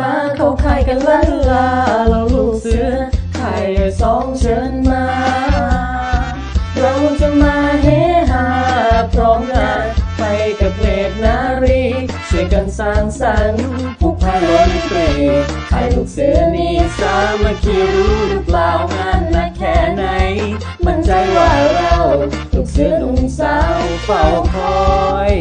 มาเขาคายกันเลาเราลูกเสือไข่สองเชิญมา เราจะมาเฮฮาพร้อมกันไปกับเพลงนารีช่วยกันสร้างสรรค์ผู้พาล้นตรีไทยลูกเสือนี้สามัคคีรู้หรือเปล่างานหนักแค่ไหน มั่นใจว่าเราลูกเสือหนุ่มสาวเฝ้าคอย